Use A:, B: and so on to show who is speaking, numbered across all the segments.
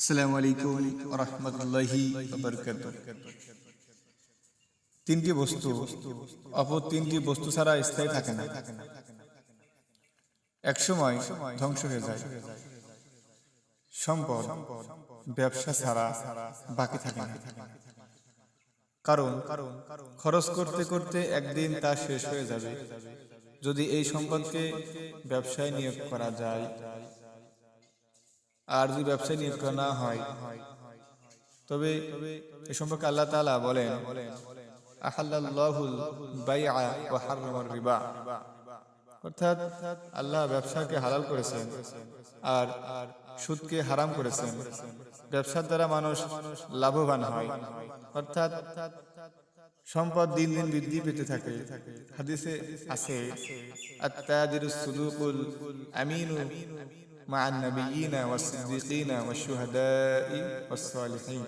A: আসসালামু আলাইকুম রহমতুল্লাহি তিনটি বস্তু, অপর তিনটি বস্তু ছাড়া স্থায়ী থাকে না। একসময় ধ্বংস হয়ে যায়। সম্পদ, ব্যবসা ছাড়া বাকি থাকে না। কারণ, খরচ করতে করতে একদিন তা শেষ হয়ে যাবে। যদি এই সম্পদকে ব্যবসায় নিয়োগ করা যায় আর যদি ব্যবসায় নিয়োগ না হয়। তবে এ সম্পর্কে আল্লাহ তাআলা বলেন অর্থাৎ আল্লাহ ব্যবসাকে হালাল করেছেন আর সুদকে হারাম করেছেন। ব্যবসার দ্বারা মানুষ লাভবান হয়। অর্থাৎ সম্পদ দিন দিন বৃদ্ধি পেতে থাকে। হাদিসে আছে আত্তাজিরুস সুদুকুল আমিনু مع النبيين والصديقين والشهداء والصالحين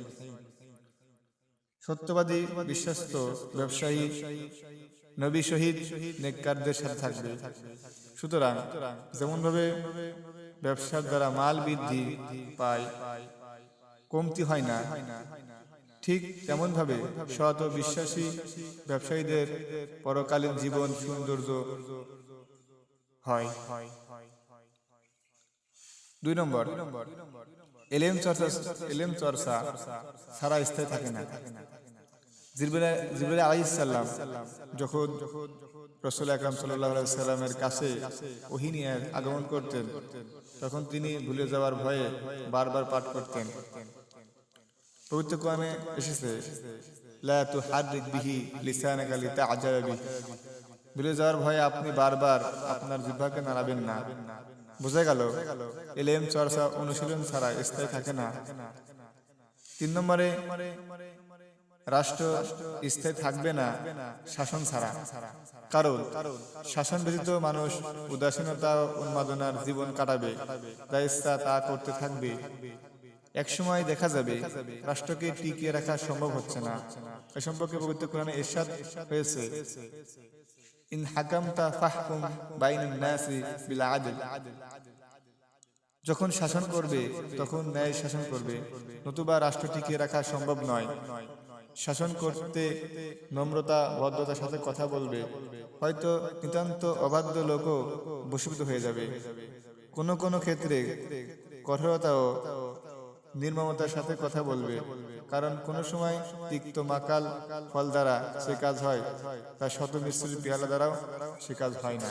A: সত্যবাদী বিশ্বস্ত ব্যবসায়ী নবী শহীদ নেককারদের সাথে থাকবে সুতরাং যেমন ভাবে ব্যবসার দ্বারা মাল বৃদ্ধি পায় কমতি হয় না ঠিক তেমন ভাবে সৎ ও বিশ্বাসী ব্যবসায়ীদের পরকালীন জীবন সৌন্দর্য হয় দুই নম্বর, এলেম চর্চা এলেম চর্চা সারা স্থায়ী থাকে না। জিবরাইল আলাইহিসসালাম যখন রসুল আকরাম আলাইহি সাল্লামের কাছে ওহী নিয়ে আগমন করতেন, তখন তিনি ভুলে যাওয়ার ভয়ে বারবার পাঠ করতেন। পবিত্র কোরআনে এসেছে, লা তুহাররিক বিহি লিসানাকা লিতাআজাবা ভুলে যাওয়ার ভয়ে আপনি বারবার আপনার জিহ্বাকে নাড়াবেন না। বোঝা গেল এলেম চর্চা অনুশীলন ছাড়া স্থায়ী থাকে না। তিন নম্বরে, রাষ্ট্র স্থায়ী থাকবে না শাসন ছাড়া। কারণ, শাসন ব্যতীত মানুষ উদাসীনতা উন্মাদনার জীবন কাটাবে, যা ইচ্ছা তা করতে থাকবে। একসময় দেখা যাবে, রাষ্ট্রকে টিকিয়ে রাখা সম্ভব হচ্ছে না। এ সম্পর্কে পবিত্র কোরআনে ইরশাদ হয়েছে। যখন শাসন করবে, তখন ন্যায় শাসন করবে। নতুবা রাষ্ট্র টিকিয়ে রাখা সম্ভব নয়। শাসন করতে নম্রতা, ভদ্রতার সাথে কথা বলবে। হয়তো নিতান্ত অবাধ্য লোকও বশীভূত হয়ে যাবে। কোনো কোনো ক্ষেত্রে কঠোরতা ও নির্মমতার সাথে কথা বলবে। কারণ কোন সময় তিক্ত মাকাল ফল দ্বারা সে কাজ হয় তা শত মিশ্রিত পেয়ালা দ্বারাও সে কাজ হয় না।